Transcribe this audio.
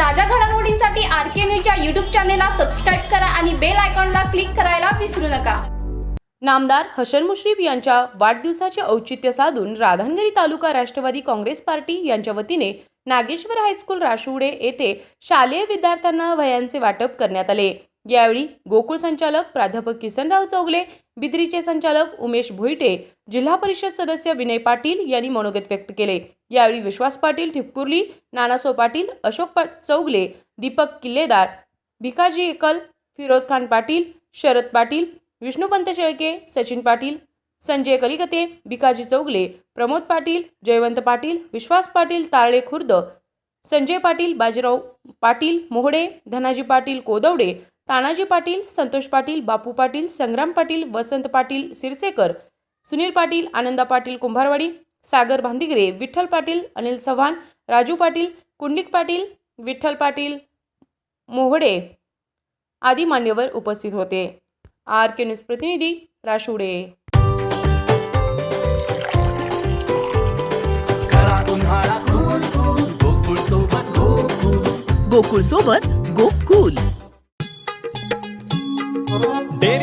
ताज्या घडामोडींसाठी आर के न्यूजच्या यूट्यूब चॅनेलला सबस्क्राईब करा आणि बेल आयकॉनला क्लिक करायला विसरू नका. नामदार हसन मुश्रीफ यांच्या वाढदिवसाचे औचित्य साधून राधानगिरी तालुका राष्ट्रवादी काँग्रेस पार्टी यांच्या वतीने नागेश्वर हायस्कूल राशुडे येथे शालेय विद्यार्थ्यांना वयांचे वाटप करण्यात आले. यावेळी गोकुळ संचालक प्राध्यापक किसनराव चौगले बिद्रीचे संचालक उमेश भोईटे जिल्हा परिषद सदस्य विनय पाटील यांनी मनोगत व्यक्त केले. यावेळी विश्वास पाटील ठिपकुर्ली नानासो पाटील अशोक पा- चौगले दीपक किल्लेदार भिकाजी एकल फिरोज खान पाटील शरद पाटील विष्णुपंत शेळके सचिन पाटील संजय कलिकते भिकाजी चौगले प्रमोद पाटील जयवंत पाटील विश्वास पाटील तारळे खुर्द संजय पाटील बाजीराव पाटील मोहडे धनाजी पाटील कोदवडे तानाजी पाटील संतोष पाटील बापू पाटील संग्राम पाटील वसंत पाटील सिरसेकर सुनील पाटील आनंदा पाटील कुंभारवाडी सागर भांदिगरे विठ्ठल पाटील अनिल चव्हाण राजू पाटील कुंडिक पाटील विठ्ठल पाटील मोहडे आदी मान्यवर उपस्थित होते. आर के न्यूज प्रतिनिधी राशुडे. गोकुळ सोबत गोकुळ.